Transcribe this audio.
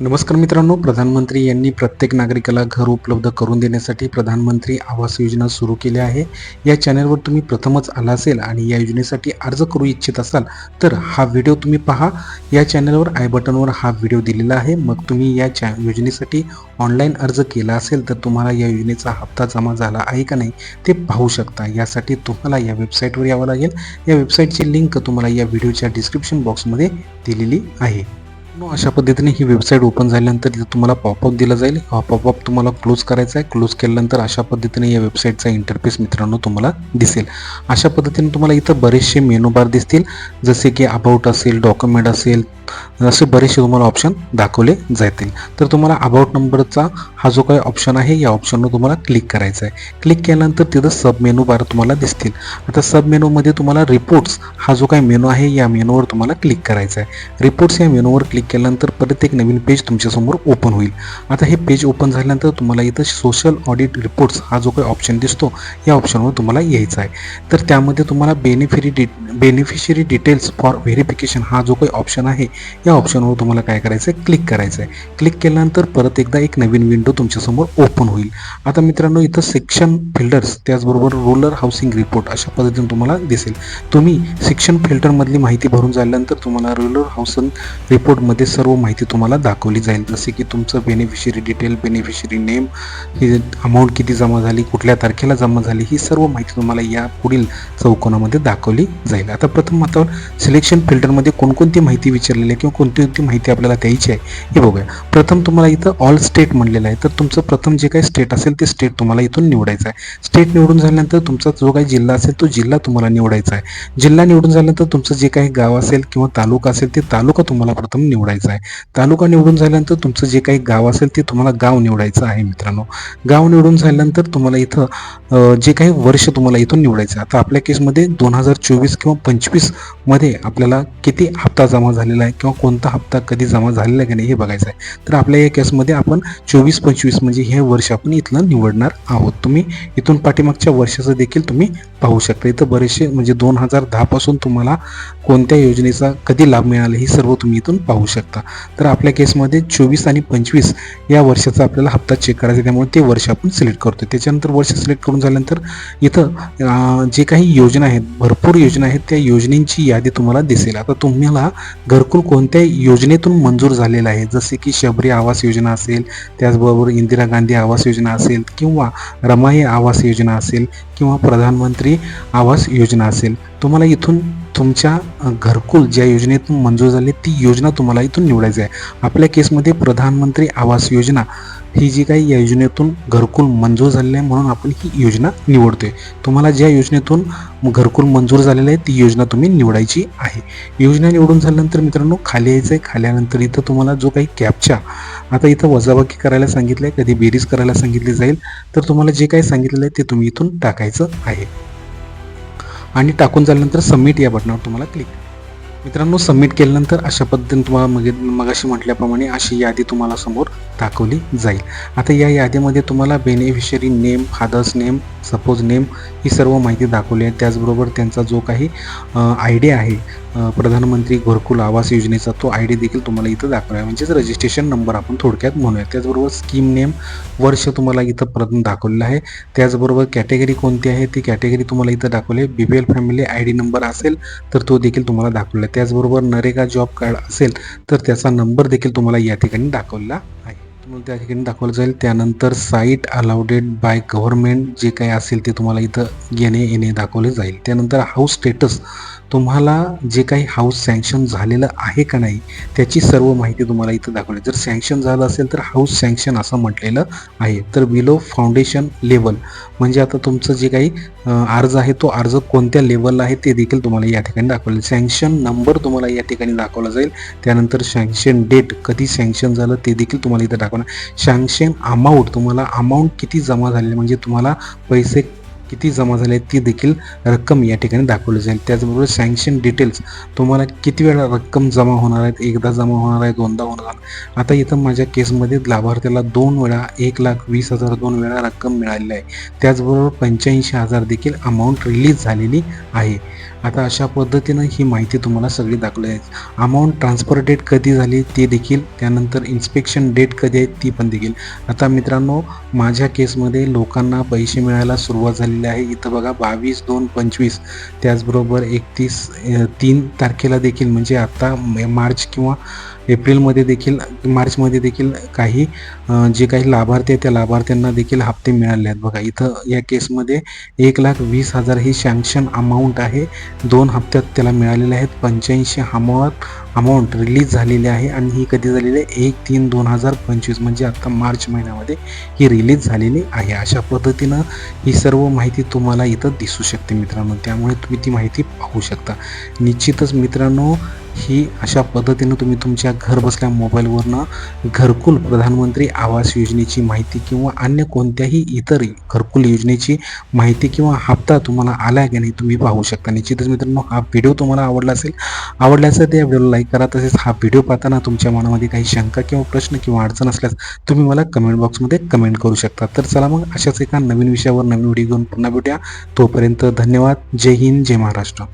नमस्कार मित्रांनो प्रधानमंत्री यांनी प्रत्येक नागरिकाला घर उपलब्ध करून देण्यासाठी प्रधानमंत्री आवास योजना सुरू केली आहे. या चॅनलवर तुम्ही प्रथमच आला असेल आणि या योजनेसाठी अर्ज करू इच्छित असाल तर हा व्हिडिओ तुम्ही पहा. या चॅनलवर आय बटनवर हा व्हिडिओ दिलेला आहे. मग तुम्ही या चॅ योजनेसाठी ऑनलाईन अर्ज केला असेल तर तुम्हाला या योजनेचा हप्ता जमा झाला आहे का नाही ते पाहू शकता. यासाठी तुम्हाला या वेबसाईटवर यावं लागेल. या वेबसाईटची लिंक तुम्हाला या व्हिडिओच्या डिस्क्रिप्शन बॉक्समध्ये दिलेली आहे. मित्रांनो अशा पद्धतीने ही वेबसाईट ओपन झाल्यानंतर तिथं तुम्हाला पॉपअप दिला जाईल. हा पॉपअप तुम्हाला क्लोज करायचा आहे. क्लोज केल्यानंतर अशा पद्धतीने या वेबसाईटचा इंटरफेस मित्रांनो तुम्हाला दिसेल. अशा पद्धतीने तुम्हाला इथं बरेचसे मेनू बार दिसतील. जसे की अबाउट असेल डॉक्युमेंट असेल असे बरेचसे तुम्हाला ऑप्शन दाखवले जातील. तर तुम्हाला अबाउट नंबरचा हा जो काही ऑप्शन आहे या ऑप्शनवर तुम्हाला क्लिक करायचा आहे. क्लिक केल्यानंतर तिथं सब मेनू बार तुम्हाला दिसतील. आता सब मेनूमध्ये तुम्हाला रिपोर्ट्स हा जो काही मेनू आहे या मेनूवर तुम्हाला क्लिक करायचा आहे. रिपोर्ट्स या मेनूवर क्लिक केल्यानंतर परत एक नवीन पेज तुमच्यासमोर ओपन होईल. आता हे पेज ओपन झाल्यानंतर तुम्हाला इथं सोशल ऑडिट रिपोर्ट्स हा जो काही ऑप्शन दिसतो या ऑप्शनवर तुम्हाला यायचा आहे. तर त्यामध्ये तुम्हाला बेनिफिरी डि बेनिफिशरी डिटेल्स फॉर व्हेरिफिकेशन हा जो काही ऑप्शन आहे या ऑप्शनवर तुम्हाला काय करायचं आहे? क्लिक करायचं आहे. क्लिक केल्यानंतर परत एकदा एक नवीन विंडो तुमच्यासमोर ओपन होईल. आता मित्रांनो इथं सेक्शन फिल्डर्स त्याचबरोबर रोलर हाऊसिंग रिपोर्ट अशा पद्धतीने तुम्हाला दिसेल. तुम्ही सेक्शन फिल्टरमधली माहिती भरून झाल्यानंतर तुम्हाला रोलर हाऊसिंग रिपोर्टमध्ये सर्व माहिती तुम्हाला दाखवली जाईल. जसे की तुमचं बेनिफिशरी डिटेल बेनिफिशरी नेम ही अमाऊंट किती जमा झाली कुठल्या तारखेला जमा झाली ही सर्व माहिती तुम्हाला या पुढील चौकोनामध्ये दाखवली जाईल. आता प्रथम आता सिलेक्शन फिल्टरमध्ये कोणकोणती माहिती विचारलेली आहे किंवा कोणती कोणती माहिती आपल्याला द्यायची आहे हे बघूया. प्रथम तुम्हाला इथं ऑल स्टेट म्हणलेलं आहे. तर तुमचं प्रथम जे काही स्टेट असेल ते स्टेट तुम्हाला इथून निवडायचं आहे. स्टेट निवडून झाल्यानंतर तुमचा जो काही जिल्हा असेल तो जिल्हा तुम्हाला निवडायचा आहे. जिल्हा निवडून झाल्यानंतर तुमचं जे काही गाव असेल किंवा तालुका असेल ते तालुका तुम्हाला प्रथम निवडायचा आहे. तालुका निवडून झाल्यानंतर तुमचं जे काही गाव असेल ते तुम्हाला गाव निवडायचं आहे मित्रांनो. गाव निवडून झाल्यानंतर तुम्हाला इथं जे काही वर्ष तुम्हाला इथून निवडायचं आहे. आता आपल्या केसमध्ये दोन हजार चोवीस किंवा पंचवीसमध्ये आपल्याला किती हप्ता जमा झालेला आहे किंवा कोणता हप्ता कधी जमा झालेला आहे की नाही हे बघायचं आहे. तर आपल्या या केसमध्ये आपण चोवीस पंचवीस म्हणजे हे वर्ष आपण इथलं निवडणार आहोत. तुम्ही इथून पाठीमागच्या वर्षाचं देखील तुम्ही पाहू शकता. इथं बरेचसे म्हणजे दोन हजार दहापासून तुम्हाला कोणत्या योजनेचा कधी लाभ मिळाला हे सर्व तुम्ही इथून पाहू शकता. तर आपल्या केसमध्ये चोवीस आणि पंचवीस या वर्षाचा आपल्याला हप्ता चेक करायचा आहे. त्यामुळे ते वर्ष आपण सिलेक्ट करतो त्याच्यानंतर वर्ष सिलेक्ट करून झाल्यानंतर इथं जे काही योजना आहेत भरपूर योजना आहेत त्या योजनेची यादी तुम्हाला दिसेल? आता तुम्हाला घरकुल कोणत्या योजनेतून मंजूर झालेलं आहे? जसे की शबरी आवास योजना असेल त्याचबरोबर इंदिरा गांधी आवास योजना असेल किंवा रमाई आवास योजना असेल किंवा प्रधानमंत्री आवास योजना असेल तुम्हाला इथून तुमच्या घरकुल ज्या योजनेतून मंजूर झाली ती योजना तुम्हाला इथून निवडायची आहे. आपल्या केसमध्ये प्रधानमंत्री आवास योजना ही जी काही या योजनेतून घरकुल मंजूर झालेली आहे म्हणून आपण ही योजना निवडतोय. तुम्हाला ज्या योजनेतून घरकुल मंजूर झालेलं आहे ती योजना तुम्ही निवडायची आहे. योजना निवडून झाल्यानंतर मित्रांनो खाली यायचं आहे खाल्यानंतर इथं तुम्हाला जो काही कॅपचा आता इथं वजाबाकी करायला सांगितलं आहे कधी बेरीज करायला सांगितली जाईल तर तुम्हाला जे काही सांगितलेलं आहे ते तुम्ही इथून टाकायचं आहे. आणि टाकून झाल्यानंतर सबमिट या बटनावर तुम्हाला क्लिक मित्रांनो सबमिट केल्यानंतर अशा पद्धतीने तुम्हाला मग मगाशी म्हटल्याप्रमाणे अशी यादी तुम्हाला समोर दाखवली जाईल. आता या यादीमध्ये तुम्हाला beneficiary name father's name suppose name ही सर्व माहिती दाखवली आहे. त्याचबरोबर त्यांचा जो काही आय डी आहे प्रधानमंत्री घरकुल आवास योजनेचा तो आय डी देखील तुम्हाला इथं दाखवला आहे. म्हणजेच रजिस्ट्रेशन नंबर आपण थोडक्यात म्हणूया त्याचबरोबर स्कीम नेम वर्ष तुम्हाला इथं प्रथम दाखवलेलं आहे. त्याचबरोबर कॅटेगरी कोणती आहे? ती कॅटेगरी तुम्हाला इथं दाखवली आहे. B P L family I D number असेल तर तो देखील तुम्हाला दाखवला आहे. त्याचबरोबर नरेगा जॉब कार्ड असेल तर त्याचा नंबर देखील तुम्हाला या ठिकाणी दाखवलेला आहे. तुम्हाला त्या ठिकाणी दाखवलं जाईल. त्यानंतर साईट अलाउडेड बाय गव्हर्नमेंट जे काही असेल ते तुम्हाला इथं येणे येणे दाखवले जाईल. त्यानंतर हाऊस स्टेटस तुम्हाला जे काही हाऊस सँक्शन झालेलं आहे का नाही त्याची सर्व माहिती तुम्हाला इथं दाखवली जर सँक्शन झालं असेल तर हाऊस सँक्शन असं म्हटलेलं आहे. तर बिलो फाउंडेशन लेवल म्हणजे आता तुमचं जे काही अर्ज आहे तो अर्ज कोणत्या लेवलला आहे ते देखील तुम्हाला या ठिकाणी दाखवले सँक्शन नंबर तुम्हाला या ठिकाणी दाखवला जाईल. त्यानंतर सँक्शन डेट कधी सँक्शन झालं ते देखील तुम्हाला इथं दाखवणार सँक्शन अमाऊंट तुम्हाला अमाऊंट किती जमा झालेली म्हणजे तुम्हाला पैसे किती जमा झाले ती देखील रक्कम या ठिकाणी दाखवली जाईल. त्याचबरोबर सँक्शन डिटेल्स तुम्हाला किती वेळा रक्कम जमा होणार आहेत एकदा जमा होणार आहे दोनदा होणार आहे आता इथं माझ्या केसमध्ये लाभार्थ्याला दोन वेळा एक लाख वीस हजार दोन वेळा रक्कम मिळालेली आहे. त्याचबरोबर पंच्याऐंशी हजार देखील अमाऊंट रिलीज झालेली आहे. आता अशा पद्धतीनं ही माहिती तुम्हाला सगळी दाखवली आहे. अमाऊंट ट्रान्सफर डेट कधी झाली ते देखील त्यानंतर इन्स्पेक्शन डेट कधी आहे ती पण देखील. आता मित्रांनो माझ्या केसमध्ये लोकांना पैसे मिळायला सुरुवात झालेली आहे. इथं बघा बावीस दोन पंचवीस. त्याचबरोबर एकतीस तीन तारखेला देखील म्हणजे आत्ता मार्च किंवा एप्रिलमध्ये देखील मार्चमध्ये देखील काही जे काही लाभार्थी आहेत त्या लाभार्थ्यांना देखील हप्ते मिळाले आहेत. बघा इथं या केसमध्ये एक लाख वीस हजार ही सँक्शन अमाऊंट आहे. दोन हप्त्यात त्याला मिळालेले आहेत. पंच्याऐंशी अमाऊंट अमाऊंट रिलीज झालेली आहे आणि ही कधी झालेली आहे? एक तीन दोन हजार पंचवीस म्हणजे आत्ता मार्च महिन्यामध्ये ही रिलीज झालेली आहे. अशा पद्धतीनं ही सर्व माहिती तुम्हाला इथं दिसू शकते मित्रांनो. त्यामुळे तुम्ही ती माहिती पाहू शकता. निश्चितच मित्रांनो ही अशा पद्धतीनं तुम्ही तुमच्या घर बसल्या मोबाईलवरनं घरकुल प्रधानमंत्री आवास योजनेची माहिती किंवा अन्य कोणत्याही इतर घरकुल योजनेची माहिती किंवा हप्ता तुम्हाला आला की नाही तुम्ही पाहू शकता. निश्चितच मित्रांनो हा व्हिडिओ तुम्हाला आवडला असेल आवडला असेल तर या व्हिडिओला लाईक करा तसेच हा व्हिडिओ पाहताना तुमच्या मनामध्ये काही शंका किंवा प्रश्न किंवा अडचण असल्यास तुम्ही मला कमेंट बॉक्समध्ये कमेंट करू शकता. तर चला मग अशाच एका नवीन विषयावर नवीन व्हिडिओ घेऊन पुन्हा भेटूया. तोपर्यंत धन्यवाद. जय हिंद जय महाराष्ट्र.